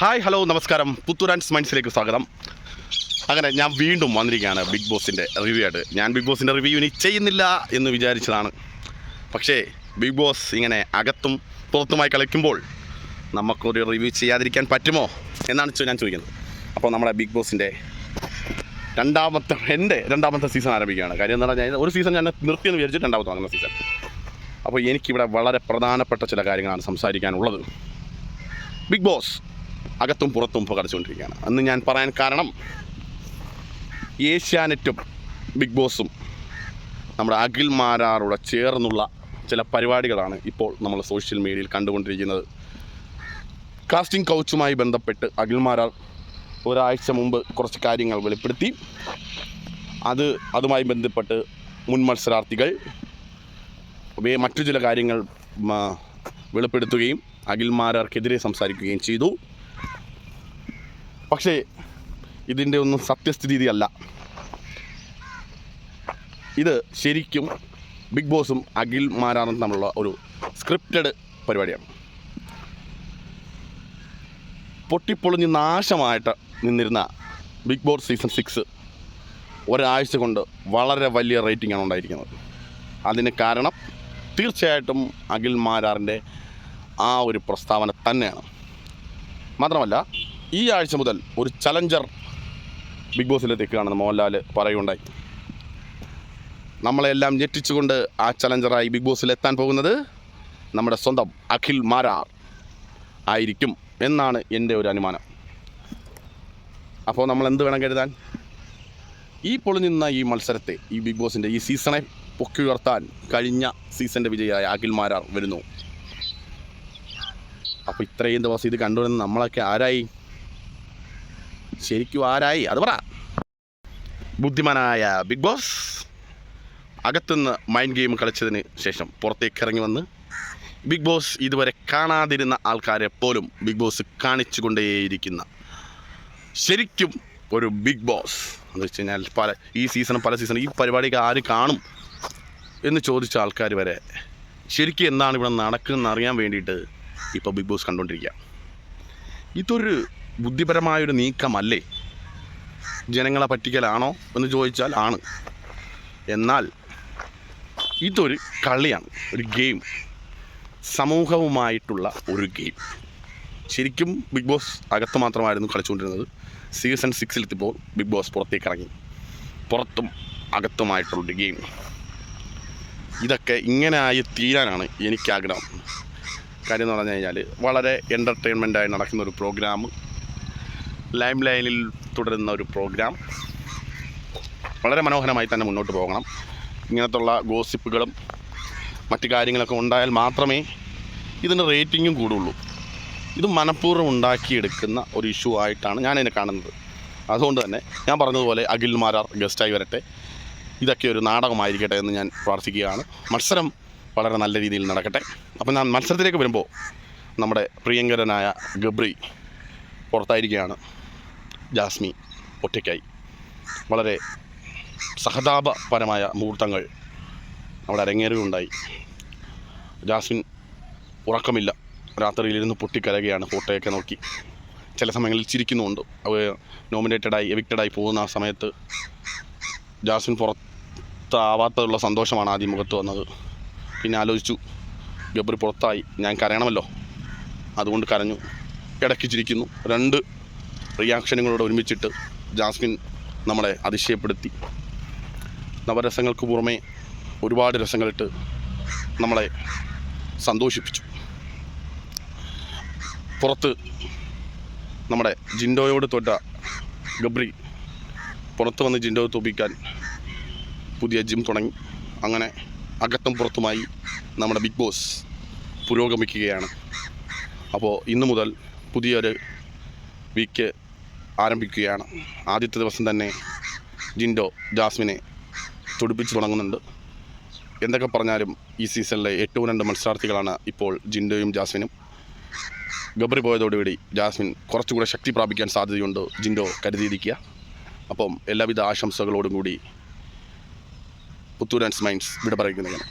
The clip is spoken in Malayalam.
ഹായ് ഹലോ നമസ്കാരം. പുത്തൂർ ആൻഡ് മൈൻഡ്സിലേക്ക് സ്വാഗതം. അങ്ങനെ ഞാൻ വീണ്ടും വന്നിരിക്കുകയാണ് ബിഗ് ബോസിന്റെ റിവ്യൂ ആയിട്ട്. ഞാൻ ബിഗ് ബോസിന്റെ റിവ്യൂ ഇനി ചെയ്യുന്നില്ല എന്ന് വിചാരിച്ചതാണ്. പക്ഷേ ബിഗ് ബോസ് ഇങ്ങനെ അകത്തും പുറത്തുമായി കളിക്കുമ്പോൾ നമുക്കൊരു റിവ്യൂ ചെയ്യാതിരിക്കാൻ പറ്റുമോ എന്നാണ് ഞാൻ ചോദിക്കുന്നത്. അപ്പോൾ നമ്മുടെ ബിഗ് ബോസിന്റെ രണ്ടാമത്തെ എന്റെ രണ്ടാമത്തെ സീസൺ ആരംഭിക്കുകയാണ്. കാര്യം എന്ന് പറഞ്ഞാൽ ഒരു സീസൺ ഞാൻ നിർത്തിയെന്ന് വിചാരിച്ചു രണ്ടാമത്തെ വാങ്ങുന്ന സീസൺ അപ്പോൾ എനിക്കിവിടെ വളരെ പ്രധാനപ്പെട്ട ചില കാര്യങ്ങളാണ് സംസാരിക്കാനുള്ളത്. ബിഗ് ബോസ് അകത്തും പുറത്തും കളിച്ചുകൊണ്ടിരിക്കുകയാണ്. അന്ന് ഞാൻ പറയാൻ കാരണം ഏഷ്യാനെറ്റും ബിഗ് ബോസും നമ്മുടെ അഖിൽ മാരാറുടെ ചേർന്നുള്ള ചില പരിപാടികളാണ് ഇപ്പോൾ നമ്മൾ സോഷ്യൽ മീഡിയയിൽ കണ്ടുകൊണ്ടിരിക്കുന്നത്. കാസ്റ്റിംഗ് കൗച്ചുമായി ബന്ധപ്പെട്ട് അഖിൽ മാരാർ ഒരാഴ്ച മുമ്പ് കുറച്ച് കാര്യങ്ങൾ വെളിപ്പെടുത്തി. അത് അതുമായി ബന്ധപ്പെട്ട് മുൻ മത്സരാർത്ഥികൾ മറ്റു ചില കാര്യങ്ങൾ വെളിപ്പെടുത്തുകയും അഖിൽ മാരാർക്കെതിരെ സംസാരിക്കുകയും ചെയ്തു. പക്ഷേ ഇതിന്റെ ഒന്നും സത്യസ്ഥിതി അല്ല ഇത് ശരിക്കും ബിഗ് ബോസും അഖിൽ മാരാറും തമ്മിലുള്ള ഒരു സ്ക്രിപ്റ്റഡ് പരിപാടിയാണ്. പൊട്ടിപ്പൊളിഞ്ഞ് നാശമായിട്ട് നിന്നിരുന്ന ബിഗ് ബോസ് സീസൺ സിക്സ് ഒരാഴ്ച കൊണ്ട് വളരെ വലിയ റേറ്റിംഗാണ് ഉണ്ടായിരിക്കുന്നത്. അതിന് കാരണം തീർച്ചയായിട്ടും അഖിൽ മാരാറിന്റെ ആ ഒരു പ്രസ്താവന തന്നെയാണ്. മാത്രമല്ല ഈ ആഴ്ച മുതൽ ഒരു ചലഞ്ചർ ബിഗ് ബോസിലെത്തിക്കുകയാണെന്ന് മോഹൻലാൽ പറയുകയുണ്ടായി. നമ്മളെല്ലാം ഞെട്ടിച്ചുകൊണ്ട് ആ ചലഞ്ചറായി ബിഗ് ബോസിൽ എത്താൻ പോകുന്നത് നമ്മുടെ സ്വന്തം അഖിൽ മാരാർ ആയിരിക്കും എന്നാണ് എന്റെ ഒരു അനുമാനം. അപ്പോൾ നമ്മൾ എന്ത് വേണം കരുതാൻ? ഈ പൊളിഞ്ഞിരുന്ന ഈ മത്സരത്തെ ഈ ബിഗ് ബോസിന്റെ ഈ സീസണെ പൊക്കി ഉയർത്താൻ കഴിഞ്ഞ സീസണിന്റെ വിജയിയായ അഖിൽ മാരാർ വരുന്നു. അപ്പോൾ ഇത്രയും ദിവസം ഇത് കണ്ടുവരുന്ന നമ്മളൊക്കെ ആരായി? ശരിക്കും ആരായി? അത് പറ. ബുദ്ധിമാനായ ബിഗ് ബോസ് അകത്തുനിന്ന് മൈൻഡ് ഗെയിം കളിച്ചതിന് ശേഷം പുറത്തേക്ക് ഇറങ്ങി വന്ന് ബിഗ് ബോസ് ഇതുവരെ കാണാതിരുന്ന ആൾക്കാരെ പോലും ബിഗ് ബോസ് കാണിച്ചു കൊണ്ടേയിരിക്കുന്ന ശരിക്കും ഒരു ബിഗ് ബോസ് എന്ന് വെച്ച് കഴിഞ്ഞാൽ പല ഈ സീസണും പല സീസണും ഈ പരിപാടിക്ക് ആര് കാണും എന്ന് ചോദിച്ച ആൾക്കാർ വരെ ശരിക്കും എന്താണ് ഇവിടെ നടക്കുന്നതെന്ന് അറിയാൻ വേണ്ടിയിട്ട് ഇപ്പോൾ ബിഗ് ബോസ് കണ്ടുകൊണ്ടിരിക്കുക ഇതൊരു ബുദ്ധിപരമായൊരു നീക്കമല്ലേ? ജനങ്ങളെ പറ്റിക്കലാണോ എന്ന് ചോദിച്ചാൽ ആണ്. എന്നാൽ ഇതൊരു കളിയാണ് ഒരു ഗെയിം സമൂഹവുമായിട്ടുള്ള ഒരു ഗെയിം ശരിക്കും ബിഗ് ബോസ് അകത്ത് മാത്രമായിരുന്നു കളിച്ചുകൊണ്ടിരുന്നത്. സീസൺ സിക്സിലെത്തിയപ്പോൾ ബിഗ് ബോസ് പുറത്തേക്ക് ഇറങ്ങി പുറത്തും അകത്തുമായിട്ടുള്ളൊരു ഗെയിം ഇതൊക്കെ ഇങ്ങനെ ആയി തീരാനാണ് എനിക്കാഗ്രഹം. കാര്യം എന്ന് പറഞ്ഞു കഴിഞ്ഞാൽ വളരെ എന്റർടൈൻമെന്റായി നടക്കുന്ന ഒരു പ്രോഗ്രാം ലൈം ലൈനിൽ തുടരുന്ന ഒരു പ്രോഗ്രാം. വളരെ മനോഹരമായി തന്നെ മുന്നോട്ട് പോകണം. ഇങ്ങനത്തുള്ള ഗോസിപ്പുകളും മറ്റു കാര്യങ്ങളൊക്കെ ഉണ്ടായാൽ മാത്രമേ ഇതിന് റേറ്റിങ്ങും കൂടുള്ളൂ. ഇത് മനഃപൂർവം ഉണ്ടാക്കിയെടുക്കുന്ന ഒരു ഇഷ്യൂ ആയിട്ടാണ് ഞാൻ കാണുന്നത്. അതുകൊണ്ട് തന്നെ ഞാൻ പറഞ്ഞതുപോലെ അഖിൽ മാരാർ ഗസ്റ്റായി വരട്ടെ. ഇതൊക്കെ ഒരു നാടകമായിരിക്കട്ടെ എന്ന് ഞാൻ പ്രാർത്ഥിക്കുകയാണ്. മത്സരം വളരെ നല്ല രീതിയിൽ നടക്കട്ടെ. അപ്പോൾ ഞാൻ മത്സരത്തിലേക്ക് വരുമ്പോൾ നമ്മുടെ പ്രിയങ്കരനായ ഗബ്രി പുറത്തായിരിക്കുകയാണ്. ജാസ്മി ഒറ്റയ്ക്കായി. വളരെ സഹതാപപരമായ മുഹൂർത്തങ്ങൾ അവിടെ അരങ്ങേറുകയുണ്ടായി. ജാസ്മിൻ ഉറക്കമില്ല. രാത്രിയിലിരുന്ന് പൊട്ടിക്കരകയാണ് ഫോട്ടോയൊക്കെ നോക്കി. ചില സമയങ്ങളിൽ ചിരിക്കുന്നുണ്ട് അവ നോമിനേറ്റഡായി എവിക്റ്റഡായി പോകുന്ന ആ സമയത്ത് ജാസ്മിൻ പുറത്താവാത്തതുള്ള സന്തോഷമാണ് ആദ്യം മുഖത്ത് വന്നത്. പിന്നെ ആലോചിച്ചു ഗബ്രി പുറത്തായി. ഞാൻ കരയണമല്ലോ. അതുകൊണ്ട് കരഞ്ഞു. ഇടയ്ക്ക് ചിരിക്കുന്നു. രണ്ട് റിയാക്ഷനുകളോട് ഒരുമിച്ചിട്ട് ജാസ്മിൻ നമ്മളെ അതിശയപ്പെടുത്തി. നവരസങ്ങൾക്ക് പുറമെ ഒരുപാട് രസങ്ങളിട്ട് നമ്മളെ സന്തോഷിപ്പിച്ചു. പുറത്ത് നമ്മുടെ ജിൻഡോയോട് തൊറ്റ ഗബ്രി പുറത്ത് വന്ന് ജിൻഡോയെ തോപ്പിക്കാൻ പുതിയ ജിം തുടങ്ങി. അങ്ങനെ അകത്തും പുറത്തുമായി നമ്മുടെ ബിഗ് ബോസ് പുരോഗമിക്കുകയാണ്. അപ്പോൾ ഇന്നു മുതൽ പുതിയൊരു വീക്ക് ആരംഭിക്കുകയാണ്. ആദ്യത്തെ ദിവസം തന്നെ ജിൻഡോ ജാസ്മിനെ തുടിപ്പിച്ച് തുടങ്ങുന്നുണ്ട്. എന്തൊക്കെ പറഞ്ഞാലും ഈ സീസണിലെ ഏറ്റവും രണ്ട് മത്സരാർത്ഥികളാണ് ഇപ്പോൾ ജിൻഡോയും ജാസ്മിനും. ഗബറി പോയതോടുകൂടി ജാസ്മിൻ കുറച്ചുകൂടെ ശക്തി പ്രാപിക്കാൻ സാധ്യതയുണ്ട് ജിൻഡോ കരുതിയിരിക്കുക. അപ്പം എല്ലാവിധ ആശംസകളോടും കൂടി പുത്തൂരാൻസ് മൈൻഡ്സ് വിട പറയുന്നതാണ്.